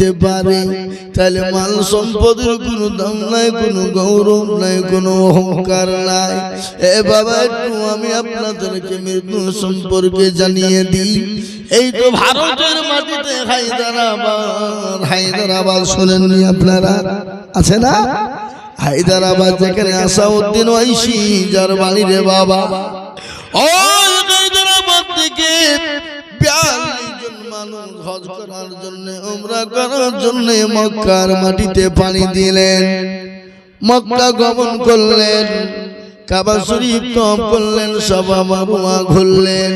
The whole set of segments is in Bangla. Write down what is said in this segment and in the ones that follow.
দিতে পারে। তাহলে মাল সম্পদের কোনো দাম নাই, কোনো গৌরব নাই, কোনো অহংকার নাই। এ বাবা, একটু আমি আপনাদেরকে মৃত্যু সম্পর্কে জানিয়ে দিই। এই তো ভারতের মাটিতে হায়দ্রাবাদ হায়দ্রাবাদ শোনেননি আপনারা? আছে না? হায়দ্রাবাদ যেখানে আসাউদ্দিন ওয়াইসি, যার বাড়ি রে বাবা। ওই হায়দ্রাবাদ থেকে মানুষ হজ করার জন্য উমরা করার জন্য মক্কার মাটিতে পানি দিলেন। মক্কা গমন করলেন। কাবা শরীফ তপ করলেন সবা মারুয়া ঘুরলেন।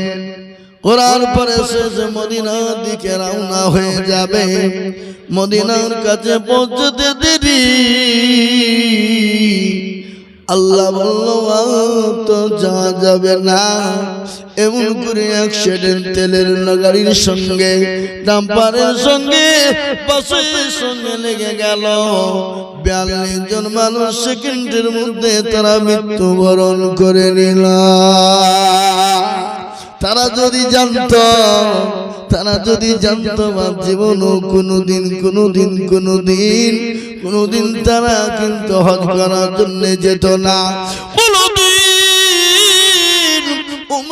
করার পরে শেষ মদিনার দিকে রওনা হয়ে যাবে। মদিনার কাছে পৌঁছতে দেরি। আল্লাহ বলল তো যাওয়া যাবে না। এমন করে অ্যাক্সিডেন্ট তেলের গাড়ির সঙ্গে ডাম্পারের সঙ্গে বাসের সঙ্গে লেগে গেল। বিয়াল্লিশ জন মানুষ সেকেন্ডের মধ্যে তারা মৃত্যুবরণ করে নিল। তারা যদি জানতো তারা যদি জানতো আমার জীবনও কোনোদিন কোনোদিন কোনোদিন কোনোদিন তারা কিন্তু হজ করার জন্য যেত না। কোনোদিন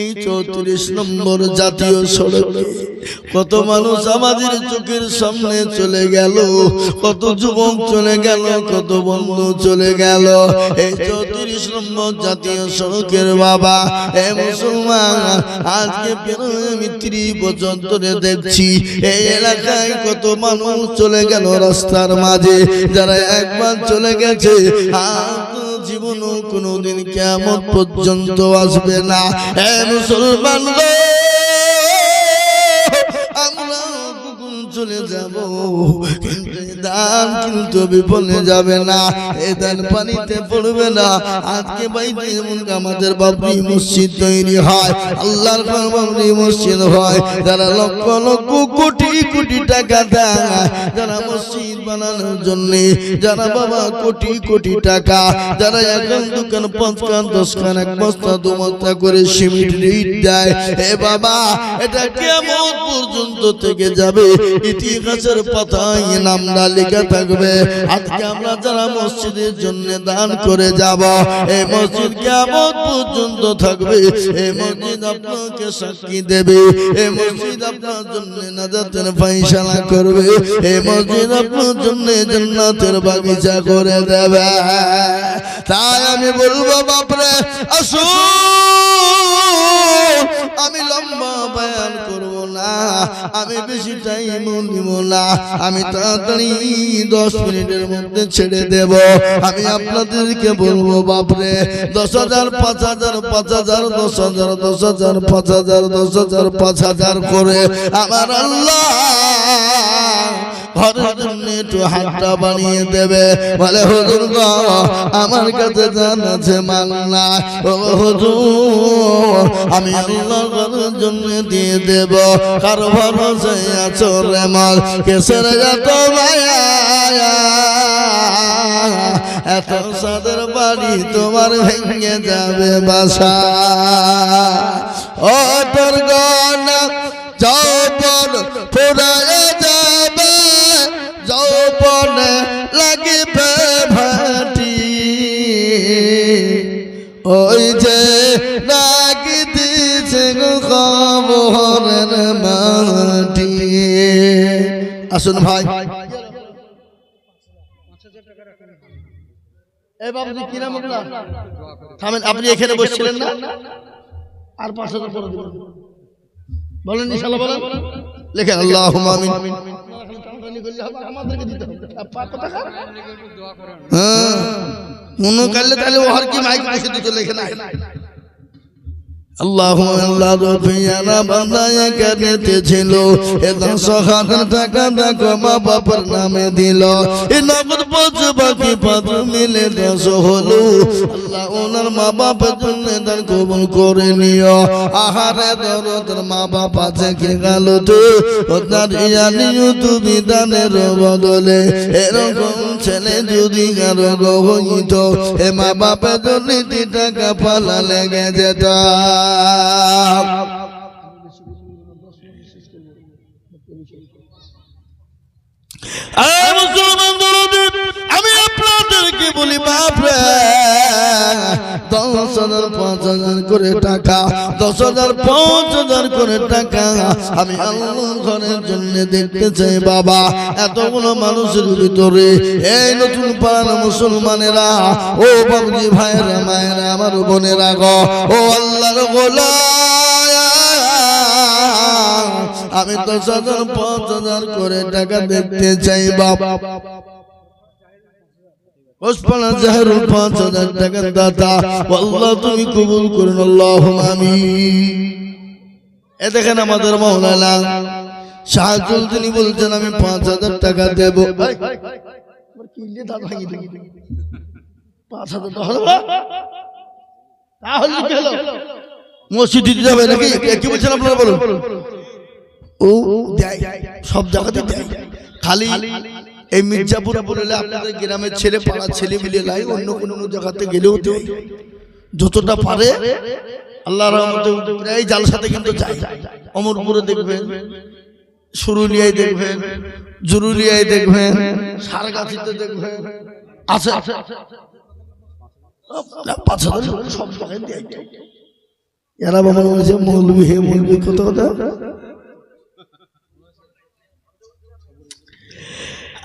এই চৌত্রিশ নম্বর জাতীয় সড়কে কত মানুষ আমাদের চোখের সামনে চলে গেল, কত যুবক চলে গেল, কত বন্ধু চলে গেল। এই চৌত্রিশ নম্বর জাতীয় সড়কের বাবা, এ মুসলমান, আজকে ত্রিশ ধরে দেখছি, এই এলাকায় কত মানুষ চলে গেল রাস্তার মাঝে, যারা একবার চলে গেছে আর জীবনও কোনোদিন কেমন পর্যন্ত আসবে না। এ মুসলমান চলে যাব। কিন্তু দান কিন্তু বিফলে যাবে না। এ দান পানিতে পড়বে না। আজকে বাইতে যেমন আমাদের বাবরি মসজিদ তৈরি হয়। আল্লাহর ঘর বাবরি মসজিদ হয়। যারা লক্ষ লক্ষ কোটি কোটি টাকা দেয় যারা মসজিদ বানানোর জন্য যারা বাবা কোটি কোটি টাকা যারা এখন দোকান পাঁচ খান দশ খান এক বস্তা দু বস্তা করে সিমেন্ট রিট দেয়। এ বাবা এটা কেমন পর্যন্ত থেকে যাবে? ইতিহাসের পাতায় নামটা লেখা থাকবে। আজকে আমরা যারা মসজিদের জন্য দান করে যাব, এই মসজিদ কেমন পর্যন্ত থাকবে? এই মসজিদ আপনাকে সাক্ষী দেবে। এই মসজিদ আপনার জন্য নাজাতের ফাইসালা করবে। এই মসজিদ আপনার জন্য জান্নাতের বাগিচা করে দেবে। তাই আমি বলব, বাপরে, আসুন। আমি বেশি টাইম নিব না। আমি তাড়াতাড়ি দশ মিনিটের মধ্যে ছেড়ে দেব। আমি আপনাদেরকে বলব বাপরে দশ হাজার পাঁচ হাজার পাঁচ হাজার দশ হাজার দশ হাজার পাঁচ হাজার দশ হাজার পাঁচ হাজার করে আমার আল্লাহ ঘরের জন্য একটু হাতটা বানিয়ে দেবে। বলে হুজুর গো আমার কাছে জান আছে মাল না। ও হুজুর আমি আল্লাহ জন্য দিয়ে দেব। কারও ভরসায় আছো মাল? কেসের এত মায়া, এত সাদের বাড়ি তোমার ভেঙে যাবে বাসা। ও তোর গনা যাবে ভাটি। ওই আসুন ভাই। থামেন আপনি এখানে বসছিলেন না? আর পাঁচ হাজার করে দিবেন। বলেন ইনশাল্লাহ বলেন। লেখেন আল্লাহ আমিন। দিতে হবে। হ্যাঁ। তাহলে ওহার কি মাইক বসে দিত লেখে না আল্লাহ আল্লাহ রবিয়ানা বান্দায় কানেতে ছিল এ দশ টাকা দেখো মা বাবার নামে দিল। এ নগদ মিলে দশ হলো। আল্লাহ মা বাবার করে নিও। আহারে দরদের মা বাপ আছে কে তো ইয়ানিও তুমি দানের বদলে। এরকম ছেলে যদি কারও গহিত এ মা বাপের জন্য টাকা পালা লেগে যেত। মুসলমান আপনাদেরকে বলি বাপরে দশ হাজার, পাঁচ হাজার করে টাকা, দশ হাজার, পাঁচ হাজার করে টাকা আমি আল্লাহর ঘরের জন্য দেখতে চাই, বাবা। এতগুলো মানুষের ভিতরে এই নতুন পাড়ার মুসলমানেরা, ও বাবজি ভাইয়েরা, মায়েরা, আমার বোনেরা গো, ও আল্লাহর গোলা আমি দশ হাজার, পাঁচ হাজার করে টাকা দেখতে চাই বাবা ওসমানা জাহরুল পাঁচ হাজার টাকার দাতা। আল্লাহ তুমি কবুল করুন আল্লাহ আমি এ দেখেন আমাদের মৌলানা শাহজুল, তিনি বলছেন, আমি পাঁচ হাজার টাকা দেব? মসজিদ দিতে যাবে নাকি? বলছেন আপনারা বলুন? ও দেয়, সব জায়গাতে দেয়। খালি এই মির্জাপুর বলে আপনাদের গ্রামের ছেলে পাড়ার ছেলে মিলে লাই, অন্য কোনো জায়গাতে গেলেও তো যতটা পারে আল্লাহ রহমতে এই জালসাতে কিন্তু যায়। অমরপুরে দেখবেন, সুরুলিয়ায় দেখবেন, জুরুলিয়ায় দেখবেন, সারগাছিতে দেখবেন, আছে। পাঁচ হাজার সব জায়গায় এরা বাবা মৌলবি হে মৌলবি কত কথা?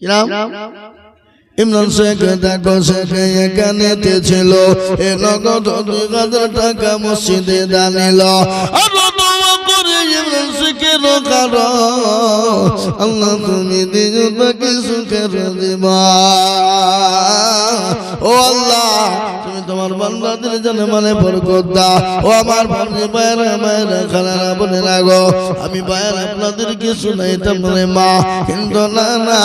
কিরাম ইমরান শেখ দেখো শেখ এখানে ছিল। এ নগদ দুই হাজার টাকা মসজিদে দানিল। আরও শেখের কারণ। আল্লাহ তুমি দিও তাকে সুখের দিবা। ও আল্লাহ, তুমি তোমার বান্দাদের জন্য মানে বরকত দাও। ও আমার ভাবি বাইরে মায়েরা, খালারা বলে লাগো আমি বাইরে আপনাদেরকে শুনাইতাম মানে মা, কিন্তু না না,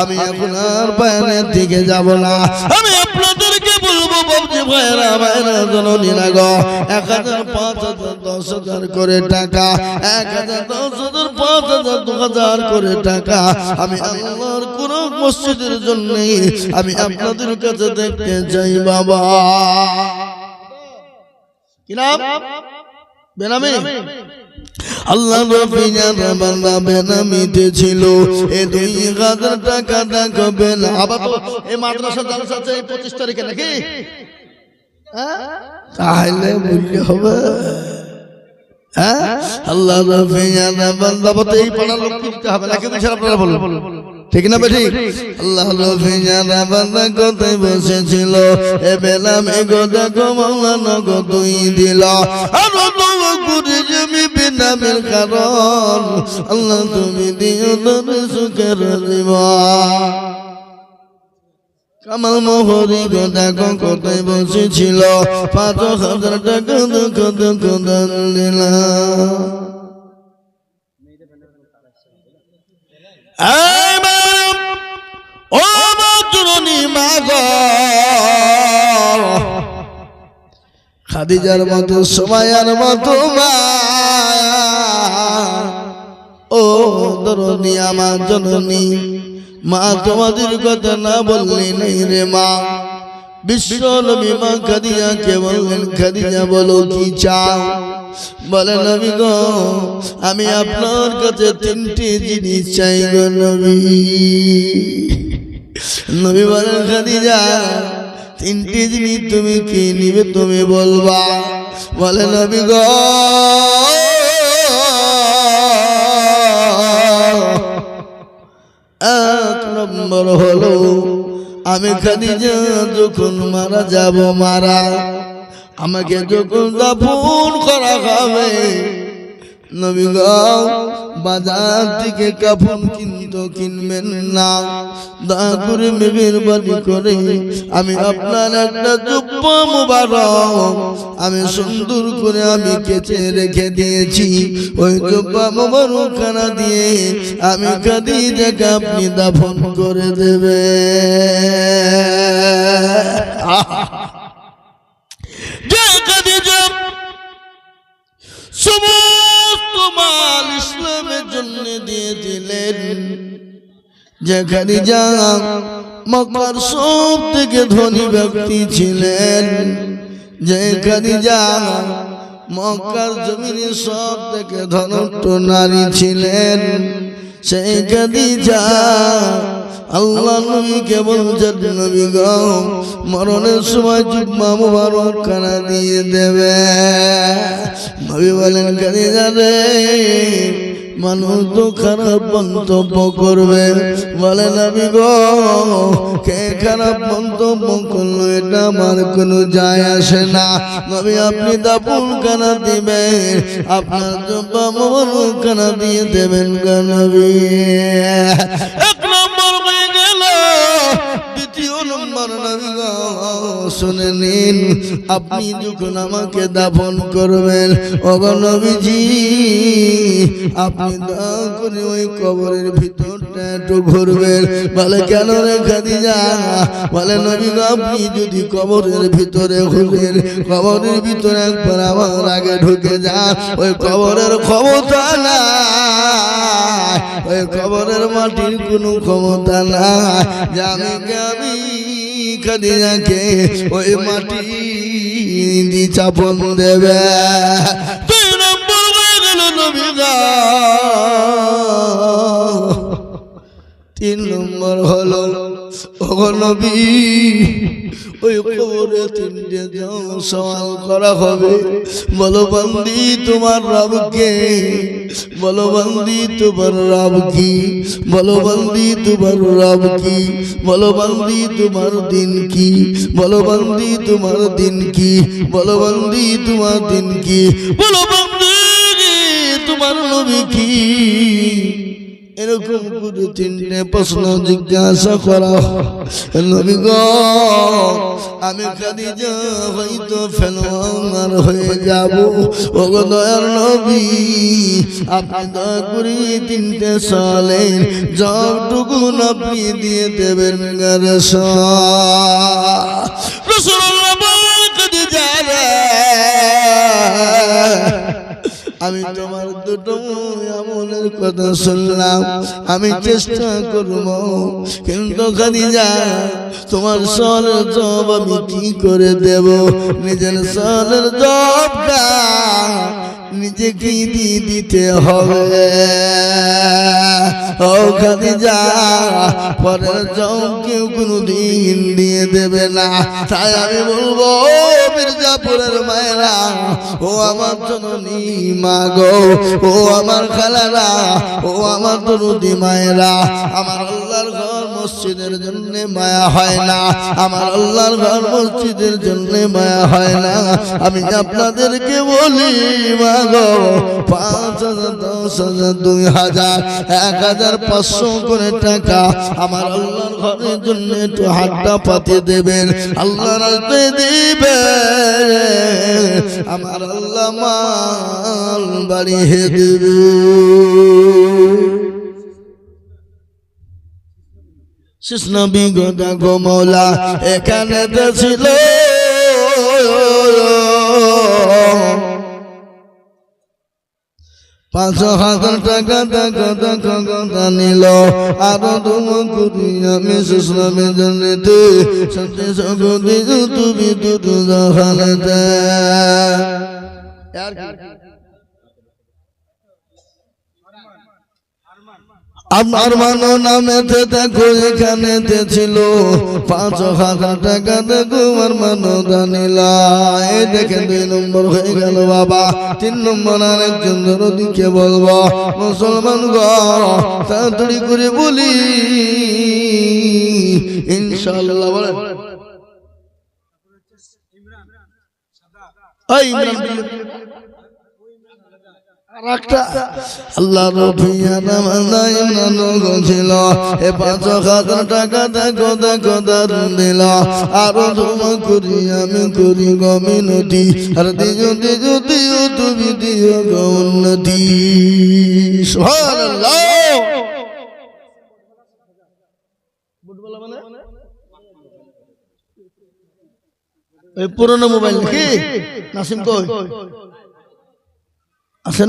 আমি আপনার বাইরের দিকে যাব না। আমি আপনাদেরকে বলব বাবজি ভাইরা মায়েরা জননী লাগো এক হাজার পাঁচ হাজার দশ হাজার করে টাকা এক হাজার দশ হাজার পাঁচ হাজার দু হাজার করে টাকা আমি আল্লাহর কোন মসজিদের জন্য আমি আপনাদের কাছে দেখতে চাই বাবা। কি নাম? বেনামি। আল্লাহ রফিয়ানা বান্দা বেনামিতে ছিল। এ দুই হাজার টাকা বেনা আবার এই মাদ্রাসা জালসা আছে, এই পঁচিশ তারিখে নাকি? হ্যাঁ? তাহলে হবে। হ্যাঁ? আল্লাহ এই পাড়ার লোক কিনতে হবে। নাকি আপনারা ঠিক না বেঠিক আল্লাহ রফিয়ানা বান্দা কোথায় বসেছিল। এ বেলা মেঘো দেখো মৌলানা কতই দিল। আরও দোয়া করে জমি বেনামের কারণ। আল্লাহ তুমি দিও তোর সুখের জীবন। কামাল মোহরি গো দেখো কোথায় বসেছিল। পাঁচ হাজার টাকা দুঃখ দুঃখ দান দিলাম ও মজরুনি মাগো। খাদিজার মতো সময়ের মতো মা। ও দরনি আমার জননী। মা তোমাদের কথা না বললে নেই রে মা। বিশ্ব মা খাদিজা কে বললেন খাদিজা বলো কি চাও? বলে নবী গো আমি আপনার কাছে তিনটি জিনিস চাই গো নবী। নবী। বলেন খাদিজা তিনটি জিনিস তুমি কি নিবে তুমি বলবা? বলে নবী গ এক নম্বর হলো আমি খাদিজা যখন মারা যাব মারা আমাকে যখন দাফন করা হবে নবী গাও বাজার থেকে কাফন কিন্তু কিনবেন না। দয়া করে মেঘের বাড়ি করে আমি আপনার একটা জুব্বা মুবারক আমি সুন্দর করে আমি কেচে রেখে দিয়েছি। ওই জুব্বা মুবারক খানা দিয়ে আমি কাদি থেকে আপনি দাফন করে দেবে। জয় সমস্ত মাল ইসলামের জন্য দিয়ে দিলেন যেখানে যা মক্কার সব থেকে ধনী ব্যক্তি ছিলেন, যেখানে যা মক্কার জমিনে সব থেকে ধনট্ট নারী ছিলেন সেই খাদিজা আল্লাহ নবীকে বলছেন নবী গো। মরণের সময় জুম্মা মুবারক খানা দিয়ে দেবে। নবী বলেন খাদিজা রে মানুষ তো খারাপ মন্তব্য করবে। বলে, নবী গো, কে খারাপ মন্তব্য করল এটা আমার কোনো যায় আসে না। নবী, আপনি দাপুন কানা দিবেন, আপনার জব্বা মুবারক খানা দিয়ে দেবেন গো শুনে নিন আপনি যখন আমাকে দাফন করবেন অগণবীজি আপনি দয়া করে ওই কবরের একটু ঘুরবেন। বলে কেন রে খাদিজা? বলে নবী গো, আপনি যদি কবরের ভিতরে ঘুরেন কবরের ভিতরে একবার আগে ঢুকে যান। ওই কবরের ক্ষমতা না ওই কবরের মাটির কোনো ক্ষমতা না জানি আমি খাদিজাকে ওই মাটি চাপন দেবে। দুই নম্বর। তিন নম্বর হলো নবী, ওই কবরে তিনটে সওয়াল করা হবে। বলো তোমার বলো বন্দি তোমার রব কি? বলো তোমার রব কি? বলো তোমার দিন কি? তোমার দিন কি? তোমার দিন কি? তোমার নবী কি? এরকম করে তিনটে প্রশ্ন জিজ্ঞাসা করা। নবী গো আমি খাদিজা হয়তো ফেলোয়ার হয়ে যাব। ও দয়ার নবী আপনি দয়া করে তিনটে সালেন যতটুকু আপনি দিয়ে দেবেন রসুল্লাহ খাদিজা আমি তোমার দুটো আমলের কথা শুনলাম। আমি চেষ্টা করব। কিন্তু খাদিজা তোমার সলের জব আমি কি করে দেব? নিজের সলের জবটা নিজেকে দিয়ে দিতে হবে। ও যা পরের জব কেউ কোনো দিন দিয়ে দেবে না। তাই আমি বলব মির্জাপুরের মায়েরা, ও আমার জননী মা গো, ও আমার খালারা, ও আমার দরুদি মায়েরা। আমার আল্লাহর ঘর মসজিদের জন্য মায়া হয় না। আমার আল্লাহর ঘর মসজিদের জন্য মায়া হয় না। আমি আপনাদেরকে বলি, মা গো পাঁচ হাজার দশ এক হাজার পাঁচশো করে টাকা আমার আল্লাহর আমার আল্লাহ মাল বাড়িয়ে দেবে। শেষ নবী গোদা গো এখানে তো ছিল পাঁচ হাজার টাকা টাকা টাকা কথা নিল। আরও তুমি করি আমি সুশ্রমে জানিতে সত্যি সগতি তুমি দুটো কি? আমার মানো নামেতে দেখো এখানে ছিল? পাঁচ হাজার টাকা দেখো আমার মানো দানিলা দেখেন দুই নম্বর হয়ে গেল বাবা। তিন নম্বর আর একজন ধরো দিকে বলব, মুসলমান গ, তাড়াতাড়ি করে বলি। ইনশাআল্লাহ বলেন। ইমরান। আল্লাহ রফিয়া ছিল। এ পাঁচ হাজার টাকা দেখো দেখো দারুণ দিল। আরও জমা করি আমি করি গমিনতি। আর দিও দিও দিও তুমি দিও গৌন্নতি। সুবহানাল্লাহ। পুরনো মোবাইল কি নাসিম কই? আসেন